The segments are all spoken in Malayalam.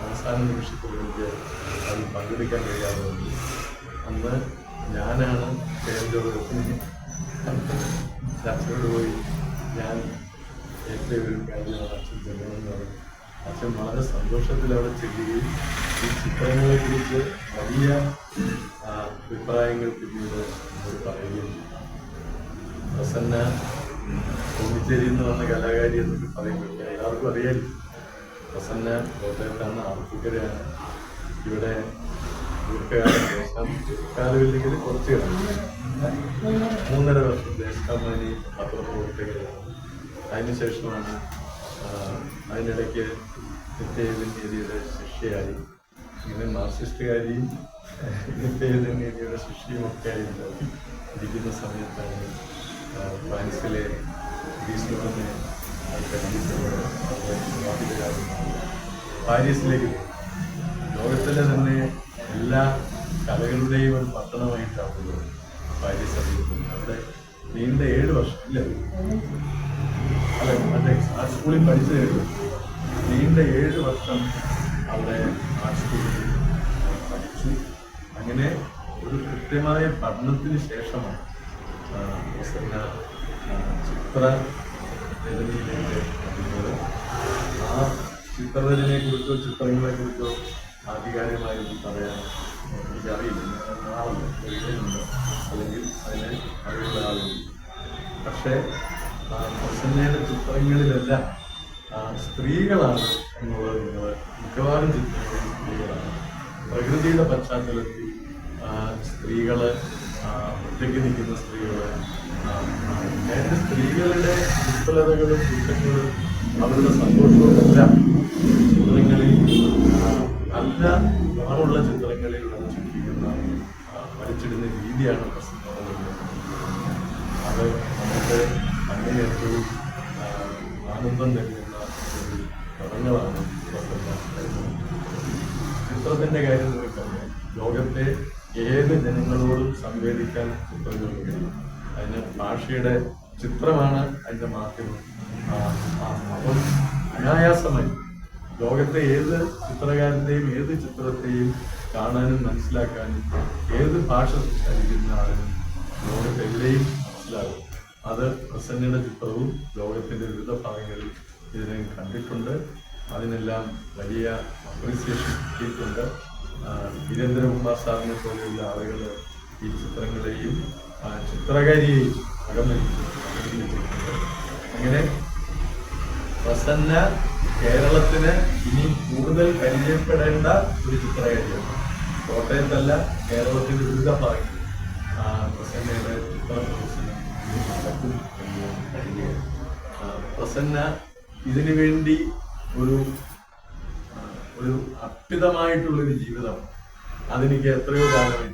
അവസാന നിമിഷത്തിൽ എനിക്ക് അതിൽ പങ്കെടുക്കാൻ കഴിയാതെ വന്നു അന്ന് ഞാനാണ് കേന്ദ്ര അച്ഛനോട് പോയി ഞാൻ ഏറ്റവും ഒരു കാര്യമാണ് അച്ഛൻ ചെല്ലണമെന്ന് പറഞ്ഞു അച്ഛൻ വളരെ സന്തോഷത്തിൽ അവിടെ ചെല്ലുകയും ഈ ചിത്രങ്ങളെ കുറിച്ച് വലിയ അഭിപ്രായങ്ങൾ പിന്നീട് അവർ പറയുകയും പ്രസന്ന പോണ്ടിച്ചേരി എന്ന് പറഞ്ഞ കലാകാരി എന്നൊക്കെ പറയുമ്പോൾ എല്ലാവർക്കും അറിയാലോ? പ്രസന്ന കോട്ടയത്താണ് ആർപ്പുക്കരയാണ് ഇവിടെ ദീർഘകാലം ദേശം ദീർഘകാലമില്ലെങ്കിൽ കുറച്ച് മൂന്നര വർഷം ദേശാമാനി പത്രപ്രവർത്തകരാണ് അതിനുശേഷമാണ് ആ, അതിനിടയ്ക്ക് നിത്യനീതിയുടെ ശിഷ്യയായി ഇങ്ങനെ മാർക്സിസ്റ്റുകാരിയും നിത്യനീതിയുടെ ശിഷ്യയും ഒക്കെ ആയിട്ട് ഇരിക്കുന്ന സമയത്താണ് ഫ്രാൻസിലെ ഗ്രീസിനെ പാരീസിലേക്ക്. ലോകത്തിലെ തന്നെ എല്ലാ കലകളുടെയും ഒരു പട്ടണമായിട്ടാണ് പാരീസ് അറിയപ്പെടുന്നത്. അവിടെ നീണ്ട ഏഴ് വർഷം ഇല്ല അല്ല മറ്റേ ആ സ്കൂളിൽ പഠിച്ചു നീണ്ട ഏഴ് വർഷം അവിടെ ആ സ്കൂളിൽ പഠിച്ചു. അങ്ങനെ ഒരു കൃത്യമായ പഠനത്തിന് ശേഷമാണ് ചിത്ര രചനയിലേക്ക് വരുന്നത് ആ ചിത്രരചനയെ കുറിച്ചോ ചിത്രങ്ങളെ കുറിച്ചോ ആധികാരികമായിട്ട് പറയാൻ അല്ലെങ്കിൽ അതിനെ പക്ഷേ പ്രസന്നയുടെ ചിത്രങ്ങളിലെല്ലാം സ്ത്രീകളാണ് എന്നുള്ളത് നിങ്ങൾ മിക്കവാറും ചിത്രങ്ങളിൽ സ്ത്രീകളാണ് പ്രകൃതിയുടെ പശ്ചാത്തലത്തിൽ സ്ത്രീകളെ ഒറ്റയ്ക്ക് നിൽക്കുന്ന സ്ത്രീകൾ ആ, സ്ത്രീകളുടെ ദുർബലതകളും കുറ്റങ്ങളും അവരുടെ സന്തോഷവും എല്ലാം ചിത്രങ്ങളിൽ നല്ല ഗുണമുള്ള ചിത്രങ്ങളിൽ വരച്ചിരിക്കുന്ന ആ, വരച്ചിടുന്ന രീതിയാണ് അത് നമുക്ക് അങ്ങനെ ഏറ്റവും ആനന്ദം നൽകുന്ന ഒരു പ്രസന്ന ചിത്രത്തിന്റെ കാര്യം നിങ്ങൾക്കറിയാം ലോകത്തെ ഏത് ജനങ്ങളോടും സംവേദിക്കാൻ ചിത്രങ്ങൾക്ക് കഴിയും അതിന് ഭാഷയുടെ ചിത്രമാണ് അതിന്റെ മാധ്യമം. അപ്പം അനായാസമായി ലോകത്തെ ഏത് ചിത്രകാരന്റെയും ഏത് ചിത്രത്തെയും കാണാനും മനസ്സിലാക്കാനും ഏത് ഭാഷ സംസാരിക്കുന്ന ആളിനും ലോകത്തെവിടെയും മനസ്സിലാകും. അത് പ്രസന്നയുടെ ചിത്രവും ലോകത്തിന്റെ വിവിധ ഭാഗങ്ങളിൽ ഇതിനെ കണ്ടിട്ടുണ്ട്. അതിനെല്ലാം വലിയ അപ്രീസിയേഷൻ കിട്ടിയിട്ടുണ്ട്. ആ, വീരേന്ദ്രകുമാർ സാറിനെ പോലെയുള്ള ആളുകൾ ഈ ചിത്രങ്ങളെയും ചിത്രകാരിയെയും അകമരിച്ചിട്ടുണ്ട് അങ്ങനെ പ്രസന്ന കേരളത്തിന് ഇനി കൂടുതൽ പരിചയപ്പെടേണ്ട ഒരു ചിത്രകാരിയാണ്. കോട്ടയത്തല്ല കേരളത്തിന്റെ വിവിധ ഭാഗങ്ങളിൽ. പ്രസന്നയുടെ ചിത്ര പ്രദർശനം. പ്രസന്ന ഇതിനു വേണ്ടി ഒരു ഒരു അർപ്പിതമായിട്ടുള്ളൊരു ജീവിതം അതെനിക്ക് എത്രയോ കാലമായി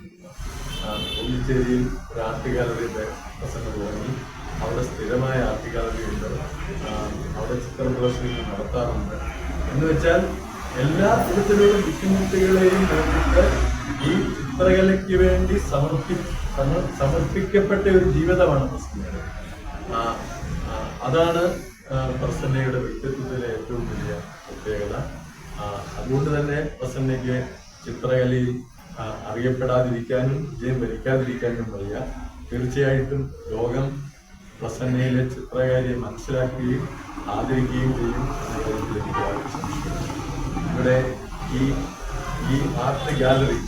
പുതുച്ചേരിയിൽ ഒരു ആർട്ട് ഗാലറിയുടെ പ്രസംഗം തുടങ്ങി. അവിടെ സ്ഥിരമായ ആർട്ട് ഗാലറി അവിടെ ചിത്ര പ്രദർശനങ്ങൾ നടത്താറുണ്ട്. എന്ന് വെച്ചാൽ എല്ലാ തരത്തിലുള്ള ബുദ്ധിമുട്ടുകളെയും ഈ ചിത്രകലയ്ക്ക് വേണ്ടി സമർപ്പി സമർ- സമർപ്പിക്കപ്പെട്ട ഒരു ജീവിതമാണ് പ്രസന്നയുടെ അതാണ് പ്രസന്നയുടെ വ്യക്തിത്വത്തിലെ ഏറ്റവും വലിയ പ്രത്യേകത. അതുകൊണ്ട് തന്നെ പ്രസന്നയ്ക്ക് ചിത്രകലയിൽ അറിയപ്പെടാതിരിക്കാനും വിജയം വരിക്കാതിരിക്കാനും വയ്യ തീർച്ചയായിട്ടും ലോകം പ്രസന്നയിലെ ചിത്രകാരിയെ മനസ്സിലാക്കുകയും ആദരിക്കുകയും ചെയ്യും എനിക്ക്. ഇവിടെ ഈ ഈ ആർട്ട് ഗാലറി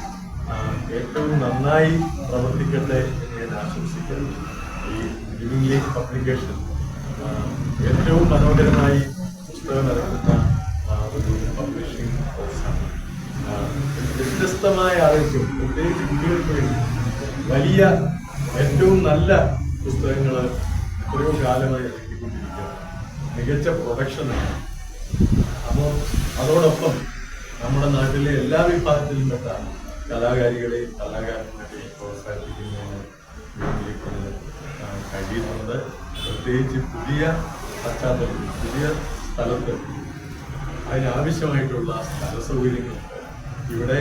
ഏറ്റവും നന്നായി പ്രവർത്തിക്കട്ടെ എന്ന് ഞാൻ ആശംസിക്കുന്നു ഈ ലിവിംഗ് ലീഗ് പബ്ലിക്കേഷൻ ഏറ്റവും മനോഹരമായി പുസ്തകം ഇറക്കുന്ന വ്യത്യസ്തമായ ആളുകൾക്ക് പ്രത്യേകിച്ച് കുട്ടികൾക്ക് വേണ്ടി വലിയ ഏറ്റവും നല്ല പുസ്തകങ്ങൾ എത്രയോ കാലമായി ഇറക്കിക്കൊണ്ടിരിക്കുകയാണ്. മികച്ച പ്രൊഡക്ഷനാണ് അപ്പോൾ അതോടൊപ്പം നമ്മുടെ നാട്ടിലെ എല്ലാ വിഭാഗത്തിലും പെട്ട കലാകാരികളെയും കലാകാരന്മാരെയും പ്രോത്സാഹിപ്പിക്കുന്നതിന് വേണ്ടിയിട്ട് ആ, കഴിയുന്നുണ്ട്. പ്രത്യേകിച്ച് പുതിയ പശ്ചാത്തലത്തിൽ പുതിയ സ്ഥലത്ത് അതിനാവശ്യമായിട്ടുള്ള സ്ഥല സൗകര്യങ്ങളുണ്ട് ഇവിടെ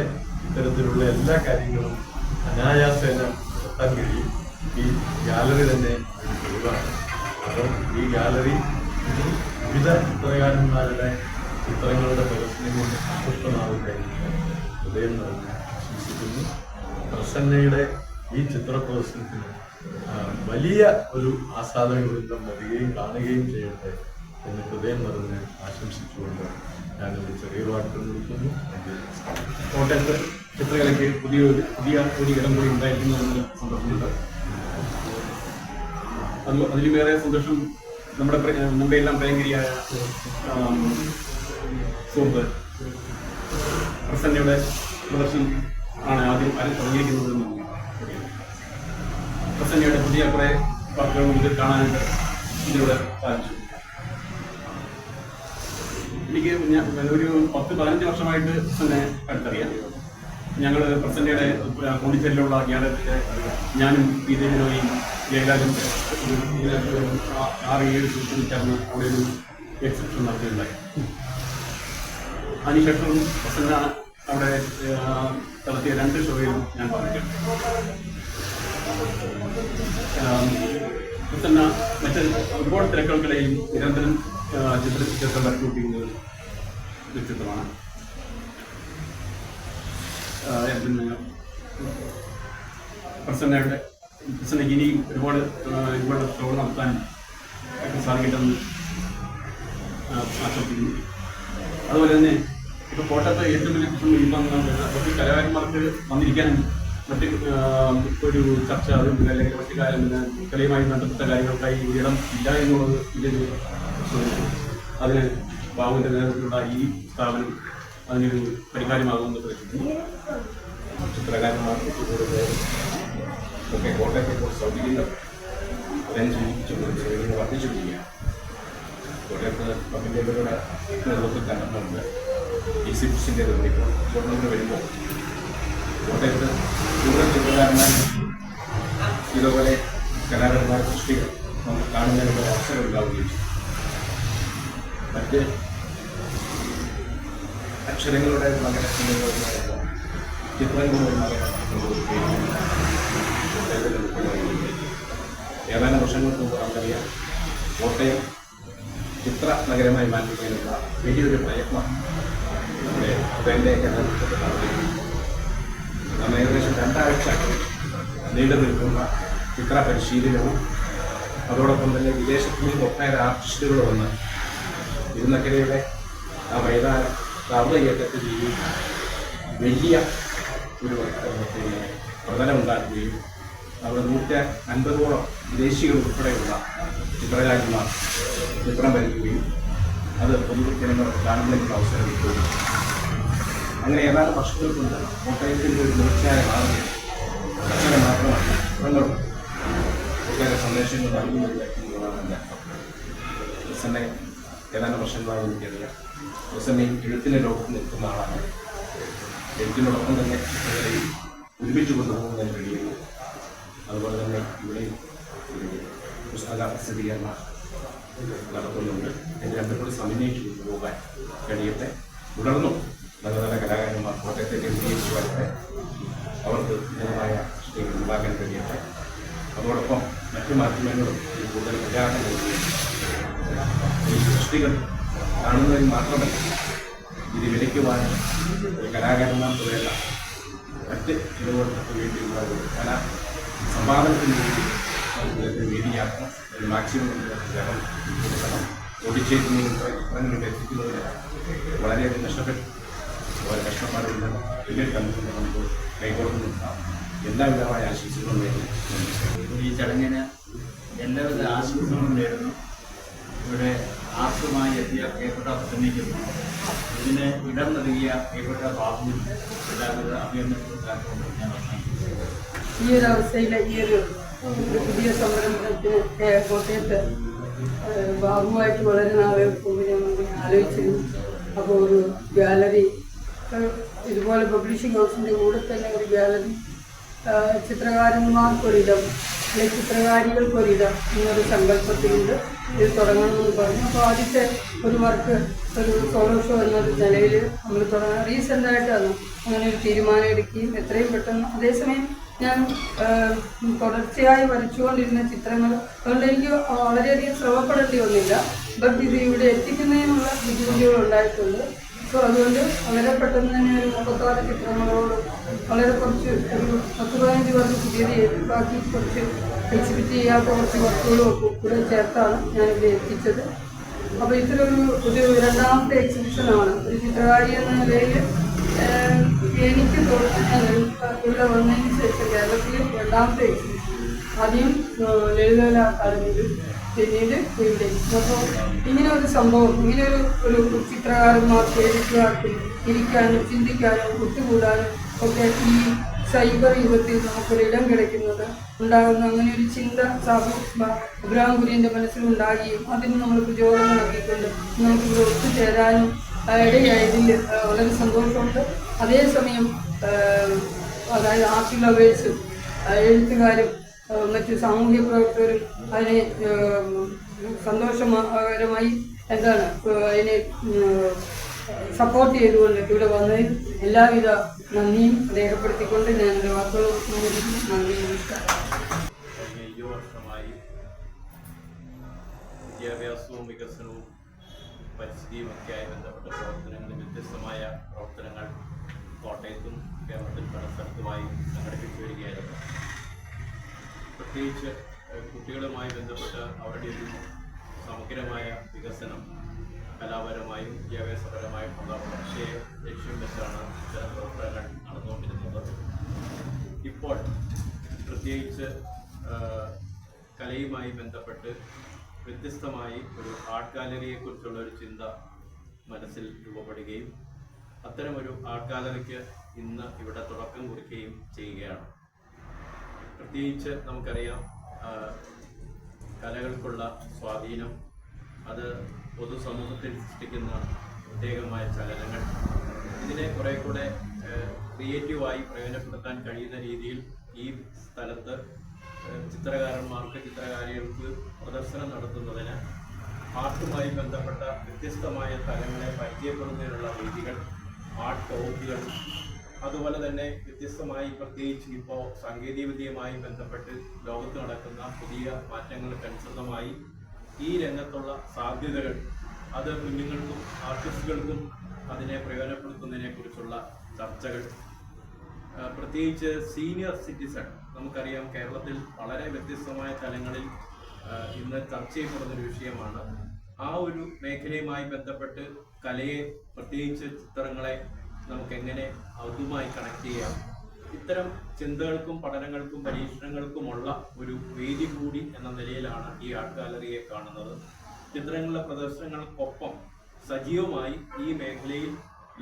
ഇത്തരത്തിലുള്ള എല്ലാ കാര്യങ്ങളും അനായാസേന നടത്താൻ കഴിയും. ഈ ഗാലറി തന്നെ അപ്പം ഈ ഗാലറി വിവിധ ചിത്രകാരന്മാരുടെ ചിത്രങ്ങളുടെ പ്രദർശനം കൊണ്ട് എന്ന് ഹൃദയം നിറഞ്ഞ് ആശംസിക്കുന്നു. പ്രസന്നയുടെ ഈ ചിത്ര പ്രദർശനത്തിന് വലിയ ഒരു ആസ്വാദക വൃന്ദം വരികയും കാണുകയും ചെയ്യട്ടെ. എന്ന് ഹൃദയം നിറഞ്ഞ് ആശംസിച്ചുകൊണ്ട് ഒരു ചെറിയ വാക്കുകൾ കൊടുക്കുന്നു കോട്ടയത്ത് ചിത്രകലയ്ക്ക് പുതിയ ഒരു പുതിയ ഒരു ഇടം കൂടി ഉണ്ടായിരിക്കുന്നതെന്ന് സന്തോഷമുണ്ട്. അത് അതിലുമേറെ സന്തോഷം നമ്മുടെ നമ്മുടെ എല്ലാം ഭയങ്കരിയായ സുഹൃത്ത് പ്രസന്നയുടെ പ്രദർശനം ആണ് ആദ്യം ആരും തുടങ്ങിയിരിക്കുന്നത് എന്ന് പ്രസന്നയുടെ പുതിയ കുറെ വാർത്തകൾ നമുക്ക് കാണാനായിട്ട് ഇതിലൂടെ സാധിച്ചു. എനിക്ക് ഒരു പത്ത് പതിനഞ്ച് വർഷമായിട്ട് തന്നെ അടുത്തറിയാം. ഞങ്ങൾ പ്രസന്റയുടെ പോണ്ടിച്ചേരിയിലുള്ള ഗ്യാലറിയിലെ ഞാനും പി ജയലാലും ആറ് ഏഴ് ദിവസം ചേർന്ന് അവിടെ ഒരു എക്സിബിഷൻ നടത്തിയിട്ടുണ്ടായി. അതിനുശേഷം പ്രസന്ന അവിടെ നടത്തിയ രണ്ട് ഷോയിലും ഞാൻ പറഞ്ഞിട്ടുണ്ട് പ്രസന്ന മറ്റ് ഒരുപാട് തിരക്കുകൾക്കിടയിൽ നിരന്തരം ആ, ചിത്ര ചിത്രം വരച്ചുകൊണ്ടിരിക്കുന്നത് ചിത്രമാണ് ആ, പിന്നെ പ്രസന്നയുടെ പ്രസന്നയ്ക്ക് ഇനിയും ഒരുപാട് ഒരുപാട് ഷോ നടത്താൻ ഒക്കെ സാധിക്കട്ടെന്ന് ആശംസിക്കുന്നു അതുപോലെ തന്നെ ഇപ്പൊ കോട്ടയത്ത് ഏറ്റവും വലിയ പ്രശ്നം ഇപ്പം കുറച്ച് കലാകാരന്മാർക്ക് വന്നിരിക്കാനും മറ്റ് ഒരു ചർച്ച അതും അല്ലെങ്കിൽ മറ്റു കാര്യം പിന്നെ കലയുമായി ബന്ധപ്പെട്ട കാര്യങ്ങൾക്കായി ഇടം ഇല്ല എന്നുള്ളത് പ്രശ്നമാണ്. അതിന് ബാബുവിന്റെ നേതൃത്വത്തിലുള്ള ഈ സ്ഥാപനം അതിനൊരു പരിഹാരമാകുമെന്ന് പ്രതീക്ഷിക്കുന്നു. ചിത്രകാരന്മാർക്ക് ഒക്കെ കോട്ടയത്തെ കുറിച്ച് സൗകര്യങ്ങൾ അതനുസരിച്ച് സൗകര്യങ്ങൾ വർദ്ധിച്ചിരിക്കുകയാണ്. കോട്ടയത്ത് പബ്ലിക്കയുടെ നേതൃത്വത്തിൽ കണ്ടിട്ടുണ്ട് ഈ സിപ്സിന്റെ ഇപ്പോൾ ഗവൺമെന്റ് വരുമ്പോൾ കോട്ടയത്ത് കൂടുതൽ ചിത്രകാരന്മാർ ഇതുപോലെ കലാകാരന്മാർ സൃഷ്ടികൾ നമുക്ക് കാണുന്നതിനുള്ള അവസരം ഉണ്ടാവുകയും ചെയ്യും. മറ്റ് അക്ഷരങ്ങളുടെ മകനത്തിന്റെ ചിത്രങ്ങളുടെ മകനം ഏതാനും വർഷങ്ങൾക്ക് മുമ്പ് നമുക്കറിയാം കോട്ടയം ചിത്ര നഗരമായി മാറ്റുന്നതിനുള്ള വലിയൊരു പ്രയത്നം നമ്മുടെ ഉദയന്റെയൊക്കെ നേതൃത്വത്തിൽ നടത്തിയിരുന്നു നാം ഏകദേശം രണ്ടാഴ്ച നീണ്ടു നിൽക്കുന്ന ചിത്ര പരിശീലനവും അതോടൊപ്പം തന്നെ വിദേശത്തു നിന്ന് ഒട്ടേറെ ആർട്ടിസ്റ്റുകൾ വന്ന് ഇരുന്നക്കരയുടെ ആ മൈതാനം കവറയേറ്റത്ത് ചെയ്യുകയും വലിയ ഒരു പിന്നെ പ്രതലമുണ്ടാക്കുകയും അവിടെ നൂറ്റി അൻപതോളം വിദേശികൾ ഉൾപ്പെടെയുള്ള ചിത്രകാരന്മാർ ചിത്രം വരയ്ക്കുകയും അത് പൊതുജനങ്ങൾക്ക് കാണുന്നതിനുള്ള അവസരം കിട്ടുകയും അങ്ങനെ ഏതാനും വർഷങ്ങൾ കൊണ്ട് കോട്ടയത്തിന്റെ ഒരു തീർച്ചയായ മാറുകയും അങ്ങനെ മാത്രമല്ല ചിത്രങ്ങളും ഒട്ടേറെ സന്ദേശങ്ങൾ നൽകുന്നത് എന്നുള്ളതാണ് എന്റെ പ്രസന്നെ ഏതാനും വർഷങ്ങളാണ് എനിക്കറിയാം അതേസമയം എഴുത്തിന്റെ ലോകത്ത് നിൽക്കുന്ന ആളാണ്. എഴുത്തിനോടൊപ്പം തന്നെ ചിത്രകലയും ഒരുമിച്ച് കൊണ്ടുപോകുന്നതിന് കഴിയുന്നു അതുപോലെ തന്നെ ഇവിടെ പുസ്തക പ്രസിദ്ധീകരണ നടത്തുന്നുണ്ട്. എന്റെ രണ്ടും കൂടി സമന്വയിച്ച് കൊണ്ടുപോകാൻ കഴിയട്ടെ. തുടർന്നും നല്ല നല്ല കലാകാരന്മാർ കോട്ടയത്തെ കേന്ദ്രീകരിച്ച് വരട്ടെ. അവർക്ക് ഉന്നതമായ സൃഷ്ടികൾ ഉണ്ടാക്കാൻ കഴിയട്ടെ. അതോടൊപ്പം മറ്റു മാധ്യമങ്ങളും കൂടുതൽ പ്രചാരണം നൽകുകയും സൃഷ്ടികൾ കാണുന്നതിൽ മാത്രമല്ല ഇത് വിളിക്കുവാൻ ഒരു കലാകാരന്മാർക്ക് വേണ്ട മറ്റ് ചിലവർക്ക് വേണ്ടിയുള്ള ഒരു കല സമ്പാദനത്തിന് വേണ്ടി നമുക്ക് വേദിയാക്കണം ഒരു മാക്സിമം ജനം കൊടുക്കണം ഓടിച്ചേരുന്ന ചിത്രങ്ങളിൽ എത്തിക്കുന്നതിന് വളരെയധികം കഷ്ടപ്പെട്ടു വളരെ കഷ്ടപ്പാടുണ്ട് പിന്നീട് കണ്ടുകൊണ്ട് നമുക്ക് എല്ലാ എല്ലാവിധമായ ആശംസകളും നേരുന്നു. ഈ ചടങ്ങിന് എല്ലാവിധ ആശംസകളും നേരുന്നു. ഇവിടെ ആർക്കുമായി എത്തിയ പ്രിയപ്പെട്ട പ്രസംഗിക്കുന്നു ഇതിന് ഇടം നൽകിയ പ്രിയപ്പെട്ട ബാബുവിനും എല്ലാവരും അഭിനന്ദനങ്ങളും ഞാൻ ഈ ഒരു അവസ്ഥയിൽ ഈ ഒരു പുതിയ സംരംഭത്തിന് കോട്ടയത്ത് ബാബുവായിട്ട് വളരെ നാളുകൾക്ക് മുമ്പ് ആലോചിച്ചിരുന്നു. അപ്പോൾ ഒരു ഗാലറി ഇതുപോലെ പബ്ലിഷിംഗ് ഹൗസിന്റെ കൂടെ തന്നെ ഒരു ഗാലറി ചിത്രകാരന്മാർക്കൊരിടം ചിത്രകാരികൾക്കൊരിടം എന്നൊരു സങ്കല്പത്തിലുണ്ട്. ഇത് തുടങ്ങണമെന്ന് പറഞ്ഞു. അപ്പോൾ ആദ്യത്തെ ഒരു വർക്ക് ഒരു സോളോ ഷോ എന്നൊരു നിലയിൽ നമ്മൾ തുടങ്ങാൻ റീസെന്റായിട്ടാണ് അങ്ങനെ ഒരു തീരുമാനം എടുക്കുകയും എത്രയും പെട്ടെന്ന് അതേസമയം ഞാൻ തുടർച്ചയായി വരച്ചുകൊണ്ടിരുന്ന ചിത്രങ്ങൾ അതുകൊണ്ട് എനിക്ക് വളരെയധികം ശ്രമപ്പെടേണ്ടി വന്നില്ല. ബട്ട് ഇത് ഇവിടെ എത്തിക്കുന്നതിനുള്ള ബുദ്ധിമുട്ടുകൾ ഉണ്ടായിട്ടുണ്ട്. സോ അതുകൊണ്ട് വളരെ പെട്ടെന്ന് തന്നെ ഒരു മുപ്പത്താറ് ചിത്രങ്ങളോട് വളരെ കുറച്ച് ഒരു പത്ത് പതിനഞ്ച് പേർക്ക് പുതിയത് ബാക്കി കുറച്ച് എക്സിബിറ്റ് ചെയ്യാത്ത കുറച്ച് വർക്കുകളും കൂടെ ചേർത്താണ് ഞാനിത് എത്തിച്ചത്. അപ്പോൾ ഇത്തരൊരു ഒരു രണ്ടാമത്തെ എക്സിബിഷനാണ് ഒരു ചിത്രകാരി എന്ന നിലയിൽ എനിക്ക് തോന്നുന്നത് ഇവിടെ വന്നതിന് ശേഷം കേരളത്തിലെ രണ്ടാമത്തെ എക്സിബിഷൻ ആദ്യം ലളിതകലാ അക്കാദമിയിലും പിന്നീട് വീട്ടിലേക്ക്. അപ്പോൾ ഇങ്ങനെ ഒരു സംഭവം ഇങ്ങനെ ഒരു ഒരു ചിത്രകാരന്മാർക്ക് എഴുത്തുകാർക്കും ഇരിക്കാനും ചിന്തിക്കാനും ഒത്തുകൂടാനും ഒക്കെ ഈ സൈബർ യുഗത്തിൽ നമുക്കൊരു ഇടം കിടക്കുന്നത് ഉണ്ടാകുന്ന അങ്ങനെ ഒരു ചിന്ത സാബു അബ്രഹാം കുര്യന്റെ മനസ്സിലുണ്ടാകുകയും അതിന് നമ്മൾ പ്രചോദനം നൽകിക്കൊണ്ട് നമുക്കിവിടെ ഒത്തുചേരാനും ആ, ഇടയായതിൽ വളരെ സന്തോഷമുണ്ട്. അതേസമയം അതായത് ആർട്ട് ലവേഴ്സും എഴുത്തുകാരും മറ്റ് സാമൂഹ്യ പ്രവർത്തകരും അതിനെ സന്തോഷകരമായി എന്താണ് അതിനെ സപ്പോർട്ട് ചെയ്തുകൊണ്ട് ഇവിടെ വന്നതിൽ എല്ലാവിധ നന്ദിയും രേഖപ്പെടുത്തിക്കൊണ്ട് ഞാൻ എന്റെ വാക്കുകൾ നന്ദി നമസ്കാരം. വർഷമായി വിദ്യാഭ്യാസവും വികസനവും പരിസ്ഥിതിയും ഒക്കെയായി ബന്ധപ്പെട്ട പ്രവർത്തനങ്ങളിൽ വ്യത്യസ്തമായ പ്രവർത്തനങ്ങൾ കോട്ടയത്തും കേരളത്തിൽ പല സ്ഥലത്തുമായി സംഘടിപ്പിച്ചു വരികയായിരുന്നു. പ്രത്യേകിച്ച് കുട്ടികളുമായി ബന്ധപ്പെട്ട് അവരുടെ ഒരു സമഗ്രമായ വികസനം കലാപരമായും വിദ്യാഭ്യാസപരമായിട്ടുള്ള വളർച്ചയെ ലക്ഷ്യം വെച്ചാണ് ഇത്തരം പ്രവർത്തനങ്ങൾ നടന്നുകൊണ്ടിരുന്നത്. ഇപ്പോൾ പ്രത്യേകിച്ച് കലയുമായി ബന്ധപ്പെട്ട് വ്യത്യസ്തമായി ഒരു ആർട്ട് ഗാലറിയെക്കുറിച്ചുള്ള ഒരു ചിന്ത മനസ്സിൽ രൂപപ്പെടുകയും അത്തരമൊരു ആർട്ട് ഗാലറിക്ക് ഇന്ന് ഇവിടെ തുടക്കം കുറിക്കുകയും ചെയ്യുകയാണ്. പ്രത്യേകിച്ച് നമുക്കറിയാം കലകൾക്കുള്ള സ്വാധീനം അത് പൊതുസമൂഹത്തിൽ സൃഷ്ടിക്കുന്ന പ്രത്യേകമായ ചലനങ്ങൾ. ഇതിനെ കുറെ കൂടെ ക്രിയേറ്റീവായി പ്രയോജനപ്പെടുത്താൻ കഴിയുന്ന രീതിയിൽ ഈ സ്ഥലത്ത് ചിത്രകാരന്മാർക്ക് ചിത്രകാരികൾക്ക് പ്രദർശനം നടത്തുന്നതിന് ആർട്ടുമായി ബന്ധപ്പെട്ട വ്യത്യസ്തമായ തലങ്ങളെ പരിചയപ്പെടുന്നതിനുള്ള രീതികൾ ആർട്ട് ടോക്കുകൾ അതുപോലെ തന്നെ വ്യത്യസ്തമായി പ്രത്യേകിച്ച് ഇപ്പോൾ സാങ്കേതികവിദ്യയുമായി ബന്ധപ്പെട്ട് ലോകത്ത് നടക്കുന്ന പുതിയ മാറ്റങ്ങൾക്കനുസൃതമായി ഈ രംഗത്തുള്ള സാധ്യതകൾ അത് കുഞ്ഞുങ്ങൾക്കും ആർട്ടിസ്റ്റുകൾക്കും അതിനെ പ്രയോജനപ്പെടുത്തുന്നതിനെ കുറിച്ചുള്ള ചർച്ചകൾ പ്രത്യേകിച്ച് സീനിയർ സിറ്റിസൺ നമുക്കറിയാം കേരളത്തിൽ വളരെ വ്യത്യസ്തമായ തലങ്ങളിൽ ഇന്ന് ചർച്ച ചെയ്യപ്പെടുന്നൊരു വിഷയമാണ്. ആ ഒരു മേഖലയുമായി ബന്ധപ്പെട്ട് കലയെ പ്രത്യേകിച്ച് ചിത്രങ്ങളെ നമുക്ക് എങ്ങനെ അതുമായി കണക്ട് ചെയ്യാം? ഇത്തരം ചിന്തകൾക്കും പഠനങ്ങൾക്കും പരീക്ഷണങ്ങൾക്കുമുള്ള ഒരു വേദി കൂടി എന്ന നിലയിലാണ് ഈ ആർട്ട് ഗാലറിയെ കാണുന്നത്. ചിത്രങ്ങളുടെ പ്രദർശനങ്ങൾക്കൊപ്പം സജീവമായി ഈ മേഖലയിൽ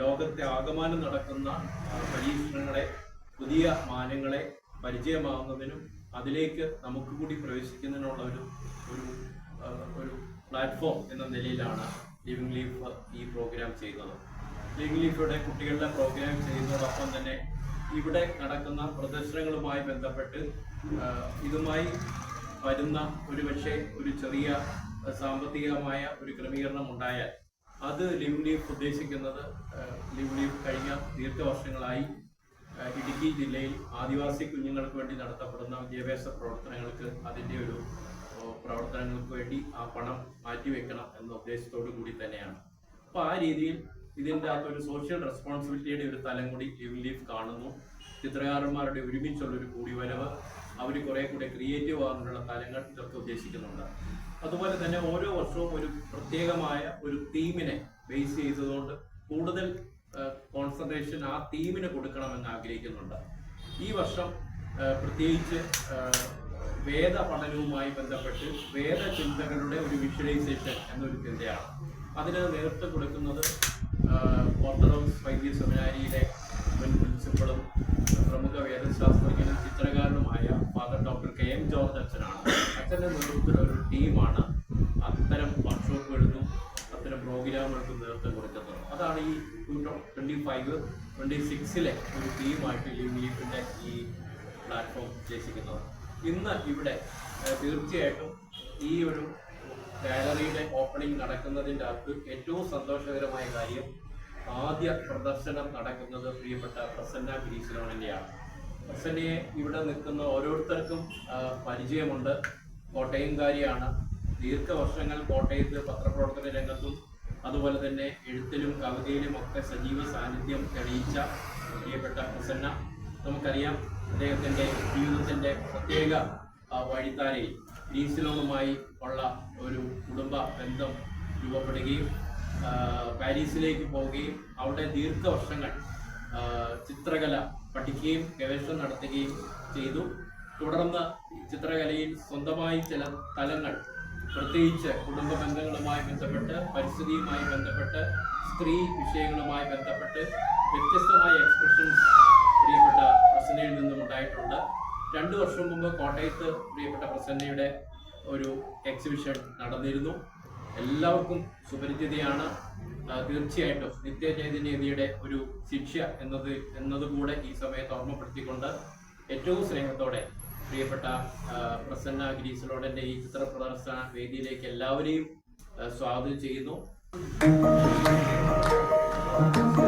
ലോകത്തെ ആകമാനം നടക്കുന്ന പരീക്ഷണങ്ങളെ പുതിയ മാനങ്ങളെ പരിചയമാകുന്നതിനും അതിലേക്ക് നമുക്ക് കൂടി പ്രവേശിക്കുന്നതിനുള്ള ഒരു ഒരു പ്ലാറ്റ്ഫോം എന്ന നിലയിലാണ് ലിവിംഗ് ലീഫ് ഈ പ്രോഗ്രാം ചെയ്യുന്നത്. ലിവിംഗ് ലീഫിയുടെ കുട്ടികളുടെ പ്രോഗ്രാം ചെയ്യുന്നതോടൊപ്പം തന്നെ ഇവിടെ നടക്കുന്ന പ്രദർശനങ്ങളുമായി ബന്ധപ്പെട്ട് ഇതുമായി വരുന്ന ഒരു പക്ഷേ ഒരു ചെറിയ സാമ്പത്തികമായ ഒരു ക്രമീകരണം ഉണ്ടായാൽ അത് ലിവ് ലീഫ് ഉദ്ദേശിക്കുന്നത് ലിവ് ലീഫ് കഴിഞ്ഞ ദീർഘവർഷങ്ങളായി ഇടുക്കി ജില്ലയിൽ ആദിവാസി കുഞ്ഞുങ്ങൾക്ക് വേണ്ടി നടത്തപ്പെടുന്ന വിദ്യാഭ്യാസ പ്രവർത്തനങ്ങൾക്ക് അതിന്റെ ഒരു പ്രവർത്തനങ്ങൾക്ക് വേണ്ടി ആ പണം മാറ്റിവെക്കണം എന്ന ഉദ്ദേശത്തോടു കൂടി തന്നെയാണ്. അപ്പോൾ ആ രീതിയിൽ ഇതിന്റെ അകത്ത് ഒരു സോഷ്യൽ റെസ്പോൺസിബിലിറ്റിയുടെ ഒരു തലം കൂടി ലിവ് ലീഫ് കാണുന്നു. ചിത്രകാരന്മാരുടെ ഒരുമിച്ചുള്ള ഒരു കൂടിവരവ്. അവർ കുറെ കൂടെ ക്രിയേറ്റീവ് ആകാനുള്ള തലങ്ങൾ ഇതൊക്കെ ഉദ്ദേശിക്കുന്നുണ്ട്. അതുപോലെ തന്നെ ഓരോ വർഷവും ഒരു പ്രത്യേകമായ ഒരു തീമിനെ ബേസ് ചെയ്തതുകൊണ്ട് കൂടുതൽ കോൺസെൻട്രേഷൻ ആ തീമിന് കൊടുക്കണമെന്ന് ആഗ്രഹിക്കുന്നുണ്ട്. ഈ വർഷം പ്രത്യേകിച്ച് വേദ പഠനവുമായി ബന്ധപ്പെട്ട് വേദ ചിന്തകളുടെ ഒരു വിഷ്വലൈസേഷൻ എന്നൊരു ചിന്തയാണ് അതിന് നേതൃത്വം കൊടുക്കുന്നത് ഓർത്തഡോക്സ് വൈദ്യ സെമിനാരിയിലെ മുൻ പ്രിൻസിപ്പളും പ്രമുഖ വേദശാസ്ത്രജ്ഞനും ചിത്രകാരനുമായ father doctor K M George അച്ഛനാണ് അച്ഛന്റെ നേതൃത്വത്തിൽ ഒരു ടീമാണ് അത്തരം വർക്ക്ഷോപ്പുകൾക്കും അത്തരം പ്രോഗ്രാമുകൾക്കും നേതൃത്വം കൊടുക്കുന്നത് അതാണ് ഈ ട്വന്റി ഫൈവ് ട്വന്റി സിക്സിലെ ഒരു ടീമായിട്ട് ഈ ലീഫിന്റെ ഈ പ്ലാറ്റ്ഫോം ഉദ്ദേശിക്കുന്നത്. ഇന്ന് ഇവിടെ തീർച്ചയായിട്ടും ഈ ഒരു ഗാലറിയുടെ ഓപ്പണിംഗ് നടക്കുന്നതിന്റെ അകത്ത് ഏറ്റവും സന്തോഷകരമായ കാര്യം ആദ്യ പ്രദർശനം നടക്കുന്നത് പ്രിയപ്പെട്ട പ്രസന്ന ഗിരീശ്വരമണിന്റെയാണ് പ്രസന്നയെ ഇവിടെ നിൽക്കുന്ന ഓരോരുത്തർക്കും പരിചയമുണ്ട്. കോട്ടയംകാരിയാണ്. ദീർഘവർഷങ്ങൾ കോട്ടയത്ത് പത്രപ്രവർത്തന രംഗത്തും അതുപോലെ തന്നെ എഴുത്തിലും കവിതയിലും ഒക്കെ സജീവ സാന്നിധ്യം തെളിയിച്ച പ്രിയപ്പെട്ട പ്രസന്ന. നമുക്കറിയാം അദ്ദേഹത്തിന്റെ ജീവിതത്തിന്റെ പ്രത്യേക വഴിത്താരയിൽ ഗ്രീസിലോണുമായി ഉള്ള ഒരു കുടുംബ ബന്ധം രൂപപ്പെടുകയും പാരീസിലേക്ക് പോവുകയും അവിടെ ദീർഘവർഷങ്ങൾ ചിത്രകല പഠിക്കുകയും ഗവേഷണം നടത്തുകയും ചെയ്തു. തുടർന്ന് ചിത്രകലയിൽ സ്വന്തമായി ചില തലങ്ങൾ പ്രത്യേകിച്ച് കുടുംബ ബന്ധങ്ങളുമായി ബന്ധപ്പെട്ട് പരിസ്ഥിതിയുമായി ബന്ധപ്പെട്ട് സ്ത്രീ വിഷയങ്ങളുമായി ബന്ധപ്പെട്ട് വ്യത്യസ്തമായ എക്സ്പ്രഷൻസ് പ്രിയപ്പെട്ട പ്രസന്നയിൽ നിന്നും ഉണ്ടായിട്ടുണ്ട്. രണ്ടു വർഷം മുമ്പ് കോട്ടയത്ത് പ്രിയപ്പെട്ട പ്രസന്നയുടെ ഒരു എക്സിബിഷൻ നടന്നിരുന്നു. എല്ലാവർക്കും സുപരിചിതയാണ്. തീർച്ചയായിട്ടും നിത്യചൈതന്യതയുടെ ഒരു ശിക്ഷ എന്നത് എന്നതുകൂടെ ഈ സമയത്ത് ഓർമ്മപ്പെടുത്തിക്കൊണ്ട് ഏറ്റവും സ്നേഹത്തോടെ പ്രിയപ്പെട്ട പ്രസന്ന ഗിരീശലോടന്റെ ഈ ചിത്ര പ്രദർശന വേദിയിലേക്ക് എല്ലാവരെയും സ്വാഗതം ചെയ്യുന്നു ും.